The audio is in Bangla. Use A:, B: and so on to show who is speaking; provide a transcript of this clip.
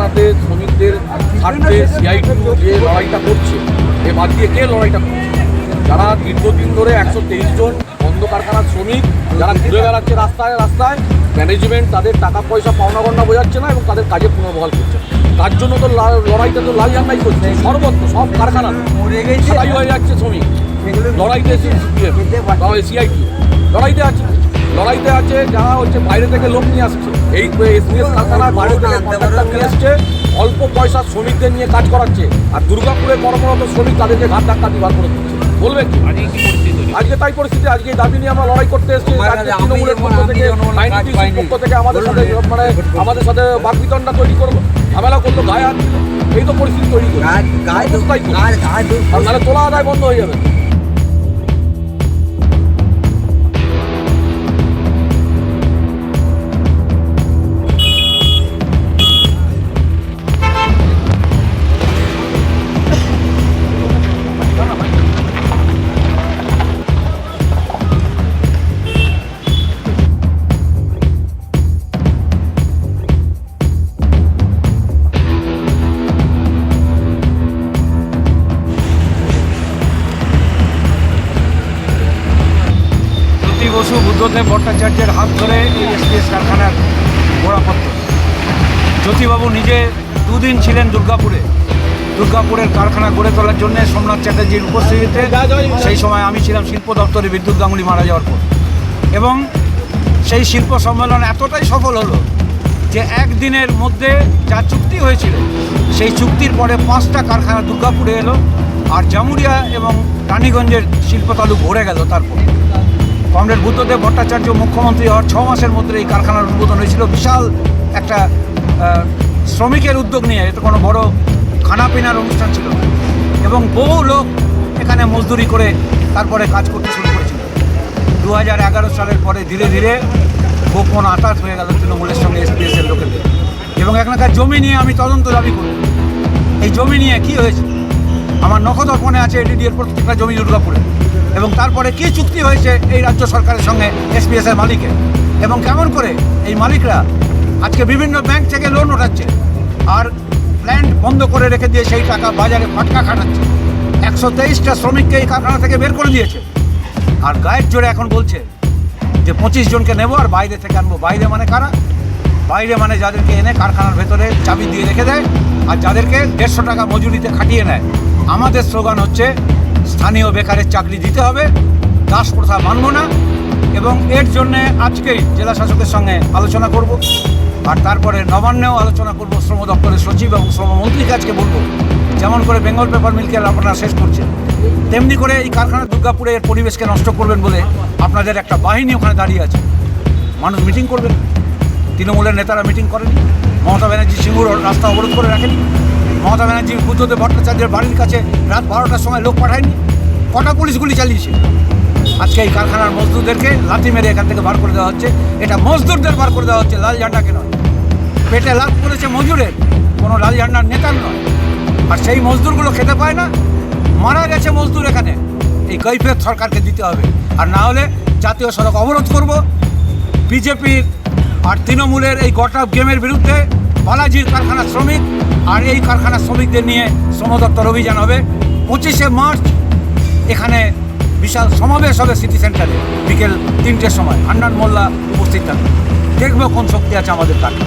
A: যাতে শ্রমিকদের স্বার্থে সিআইটি যে লড়াইটা করছে এ বাদ দিয়ে কে লড়াইটা করছে? যারা দীর্ঘদিন ধরে একশো তেইশ জন বন্ধ কারখানার শ্রমিক যারা ঘুরে বেড়াচ্ছে রাস্তায় রাস্তায় ম্যানেজমেন্ট তাদের টাকা পয়সা পাওনা গন্না বোঝাচ্ছে না এবং তাদের কাজে পুনর্বহাল করছে। তার জন্য তো লড়াইটা তো লাল ঝান্ডাই করছে। সর্বত্র সব কারখানা ছাড়াই হয়ে যাচ্ছে শ্রমিক। লড়াইতে সিআইটি লড়াইতে আছে। লড়াইতে আছে যারা হচ্ছে বাইরে থেকে লোক নিয়ে আসছে। এই এসপিএস কারখানার বাইরে থেকে কন্ট্রাক্টর নিয়ে আসছে অল্প পয়সা শ্রমিকদের নিয়ে কাজ করাচ্ছে আর দুর্গাপুরে কর্মরত শ্রমিক তাদেরকে ঘাট ধাক্কা দিয়ে বার করে দিচ্ছে। বলবেন কি?
B: আজকে কি পরিস্থিতি তৈরি?
A: আজকে তাই পরিস্থিতি আজকে দাবি নিয়ে আমরা লড়াই করতে এসেছি তৃণমূলের পক্ষ থেকে। পক্ষ থেকে আমাদের সাথে মানে আমাদের সাথে বাকবিতণ্ডা তৈরি করব ঝামেলা করল গায়ে হাত এই তো পরিস্থিতি তৈরি নাহলে তোলা আদায় বন্ধ হয়ে যাবে।
C: বসু বুদ্ধদেব ভট্টাচার্যের হাত ধরে এই এসপিএস কারখানার গোড়াপত্র জ্যোতিবাবু নিজে দুদিন ছিলেন দুর্গাপুরে। দুর্গাপুরের কারখানা গড়ে তোলার জন্য সোমনাথ চ্যাটার্জির উপস্থিতিতে সেই সময় আমি ছিলাম শিল্প দপ্তরে বিদ্যুৎ গাঙ্গুলি মারা যাওয়ার পর। এবং সেই শিল্প সম্মেলন এতটাই সফল হলো যে একদিনের মধ্যে যা চুক্তি হয়েছিল, সেই চুক্তির পরে পাঁচটা কারখানা দুর্গাপুরে এলো আর জামুরিয়া এবং রানীগঞ্জের শিল্প তালু ভরে গেল তারপর। কমরেড বুদ্ধদেব ভট্টাচার্য মুখ্যমন্ত্রী হওয়ার ছ মাসের মধ্যে এই কারখানার উদ্বোধন হয়েছিল। বিশাল একটা শ্রমিকের উদ্যোগ নিয়ে, এটা কোনো বড় খানাপিনার অনুষ্ঠান ছিল এবং বহু লোক এখানে মজদুরি করে তারপরে কাজ করতে শুরু করেছিল। দু হাজার এগারো সালের পরে ধীরে ধীরে গোপন আতাত হয়ে গেল তৃণমূলের সঙ্গে এসপিএস এর লোকেদের। এবং এখানকার জমি নিয়ে আমি তদন্ত দাবি করি। এই জমি নিয়ে কি হয়েছে? আমার নখদর্পণে আছে এডিডিএর প্রত্যেকটা জমি দুর্গাপুরে। এবং তারপরে কি চুক্তি হয়েছে এই রাজ্য সরকারের সঙ্গে এসপিএস এর মালিকের? এবং কেমন করে এই মালিকরা আজকে বিভিন্ন ব্যাংক থেকে লোন ওঠাচ্ছে আর প্ল্যান্ট বন্ধ করে রেখে দিয়ে সেই টাকা বাজারে ফাটকা খাটাচ্ছে? একশো তেইশটা শ্রমিককে এই কারখানা থেকে বের করে দিয়েছে। আর গায়ের জোরে এখন বলছে যে পঁচিশ জনকে নেব আর বাইরে থেকে আনব। বাইরে মানে কারা? বাইরে মানে যাদেরকে এনে কারখানার ভেতরে চাবি দিয়ে রেখে দেয় আর যাদেরকে দেড়শো টাকা মজুরিতে খাটিয়ে নেয়। আমাদের স্লোগান হচ্ছে স্থানীয় বেকারের চাকরি দিতে হবে, দাস প্রথা মানব না এবং এর জন্যে আজকেই জেলা শাসকের সঙ্গে আলোচনা করব আর তারপরে নবান্নেও আলোচনা করব শ্রম দপ্তরের সচিব এবং শ্রমমন্ত্রীকে আজকে বলব। যেমন করে বেঙ্গল পেপার মিলকে আপনারা শেষ করছেন তেমনি করে এই কারখানা দুর্গাপুরে এর পরিবেশকে নষ্ট করবেন বলে আপনাদের একটা বাহিনী ওখানে দাঁড়িয়ে আছে। মানুষ মিটিং করবেন। তৃণমূলের নেতারা মিটিং করেনি। মমতা ব্যানার্জি সিঙ্গুর রাস্তা অবরোধ করে রাখেনি। মমতা ব্যানার্জি বুদ্ধদেব ভট্টাচার্যের বাড়ির কাছে রাত বারোটার সময় লোক পাঠায়নি। কটা পুলিশ গুলি চালিয়েছে? আজকে এই কারখানার মজদুরদেরকে লাঠি মেরে এখান থেকে বার করে দেওয়া হচ্ছে। এটা মজদুরদের বার করে দেওয়া হচ্ছে, লাল ঝান্ডাকে নয়। পেটে লাভ করেছে মজুরের, কোনো লাল ঝান্ডার নেতার নয়। আর সেই মজদুরগুলো খেতে পায় না। মারা গেছে মজদুর এখানে। এই কৈফিয়ত সরকারকে দিতে হবে। আর না হলে জাতীয় সড়ক অবরোধ করব। বিজেপির আর তৃণমূলের এই গটা গেমের বিরুদ্ধে বালাজির কারখানা শ্রমিক আর এই কারখানা শ্রমিকদের নিয়ে শ্রম দপ্তর অভিযান হবে। পঁচিশে মার্চ এখানে বিশাল সমাবেশ হবে সিটি সেন্টারে বিকেল তিনটের সময়। হান্নান মোল্লা উপস্থিত থাকবে দেখব কোন শক্তি আছে আমাদের কাছে